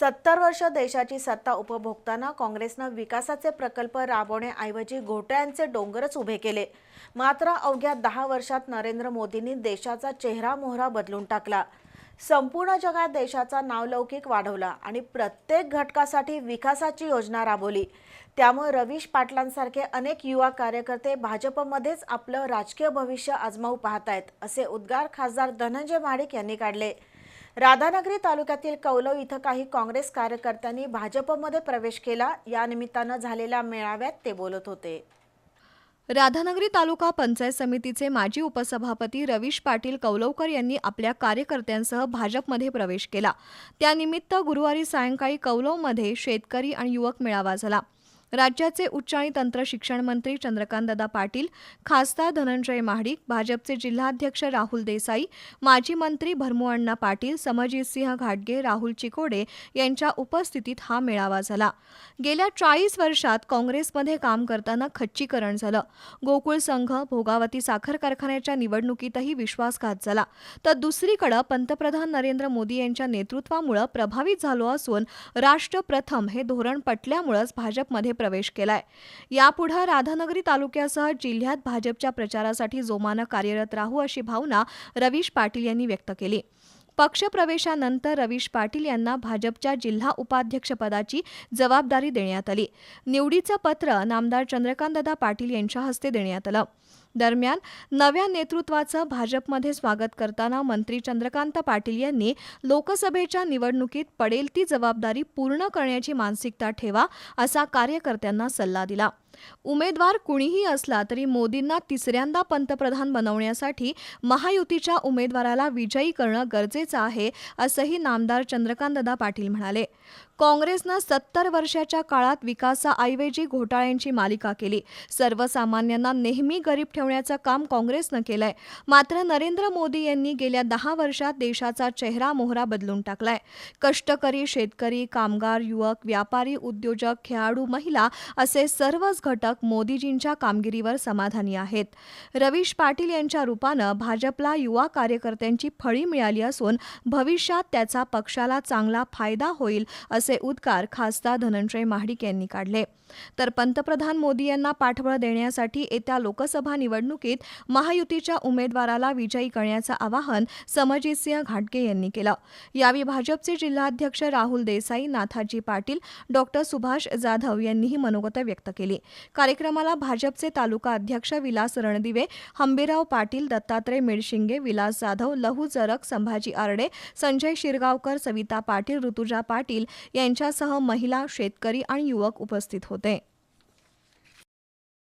सत्तर वर्ष देशाची सत्ता उपभोगताना काँग्रेसनं विकासाचे प्रकल्प राबवण्याऐवजी घोटाळ्यांचे डोंगरच उभे केले. मात्र अवघ्या दहा वर्षात नरेंद्र मोदींनी देशाचा चेहरा मोहरा बदलून टाकला. संपूर्ण जगात देशाचा नावलौकिक वाढवला आणि प्रत्येक घटकासाठी विकासाची योजना राबवली. त्यामुळे रवीश पाटलांसारखे अनेक युवा कार्यकर्ते भाजपमध्येच आपलं राजकीय भविष्य आजमावू पाहतायत असे उद्गार खासदार धनंजय महाडिक यांनी काढले. राधानगरी तालुक्यातील कौलव इथं काही काँग्रेस कार्यकर्त्यांनी भाजपमध्ये प्रवेश केला. या निमित्तानं झालेल्या मेळाव्यात ते बोलत होते. राधानगरी तालुका पंचायत समितीचे माजी उपसभापती रवीश पाटील कौलवकर यांनी आपल्या कार्यकर्त्यांसह भाजपमध्ये प्रवेश केला. त्यानिमित्त गुरुवारी सायंकाळी कौलवमध्ये शेतकरी आणि युवक मेळावा झाला. राज्याचे उच्च आणि तंत्र शिक्षण मंत्री चंद्रकांतदादा पाटील खासदार धनंजय महाडिक भाजपचे जिल्हाध्यक्ष राहुल देसाई माजी मंत्री भरमूअण्णा पाटील समजितसिंह घाटगे राहुल चिकोडे यांच्या उपस्थितीत हा मेळावा झाला. गेल्या चाळीस वर्षात काँग्रेसमध्ये काम करताना खच्चीकरण झालं. गोकुळ संघ भोगावती साखर कारखान्याच्या निवडणुकीतही विश्वासघात झाला. तर दुसरीकडे पंतप्रधान नरेंद्र मोदी यांच्या नेतृत्वामुळे प्रभावित झालो असून राष्ट्र प्रथम हे धोरण पटल्यामुळेच भाजपमध्ये प्रवेश केलाय. यापुढे राधानगरी तालुक्यासह जिल्ह्यात भाजपच्या प्रचारासाठी जोमानं कार्यरत राहू अशी भावना रवीश पाटील यांनी व्यक्त केली. पक्षप्रवेशानंतर रवीश पाटील यांना भाजपच्या जिल्हा उपाध्यक्षपदाची जबाबदारी देण्यात आली. निवडीचं पत्र नामदार चंद्रकांतदादा पाटील यांच्या हस्ते देण्यात आलं. दरम्यान नव्या नेतृत्वाचं भाजपमध्ये स्वागत करताना मंत्री चंद्रकांत पाटील यांनी लोकसभेच्या निवडणुकीत पडेल ती जबाबदारी पूर्ण करण्याची मानसिकता ठेवा असा कार्यकर्त्यांना सल्ला दिला. उमेदवार कुणीही असला तरी मोदींना तिसऱ्यांदा पंतप्रधान बनवण्यासाठी महायुतीच्या उमेदवाराला विजयी करणं गरजेचं आहे असंही नामदार चंद्रकांतदा पाटील म्हणाले. काँग्रेसनं सत्तर वर्षाच्या काळात विकासाऐवजी घोटाळ्यांची मालिका केली. सर्वसामान्यांना नेहमी गरीब ठेवण्याचं काम काँग्रेसनं केलंय. मात्र नरेंद्र मोदी यांनी गेल्या दहा वर्षात देशाचा चेहरा मोहरा बदलून टाकलाय. कष्टकरी शेतकरी कामगार युवक व्यापारी उद्योजक खेळाडू महिला असे सर्वच घटक मोदीजींच्या कामगिरीवर समाधानी आहेत. रवीश पाटील यांच्या रूपानं भाजपला युवा कार्यकर्त्यांची फळी मिळाली असून भविष्यात त्याचा पक्षाला चांगला फायदा होईल असे उद्गार खासदार धनंजय महाडिक यांनी काढले. तर पंतप्रधान मोदी यांना पाठबळ देण्यासाठी येत्या लोकसभा निवडणुकीत महायुतीच्या उमेदवाराला विजयी करण्याचं आवाहन समजितसिंह घाटगे यांनी केलं. यावेळी भाजपचे जिल्हाध्यक्ष राहुल देसाई नाथाजी पाटील डॉक्टर सुभाष जाधव यांनीही मनोगत व्यक्त केली. कार्यक्रमाला भाजपचे तालुका अध्यक्ष विलास रणदिवे हंबीराव पाटील दत्तात्रय मिडशिंगे विलास जाधव लहू जरक संभाजी आरडे संजय शिरगावकर सविता पाटील ऋतुजा पाटील पाटील यांच्यासह महिला शेतकरी आणि युवक उपस्थित होते.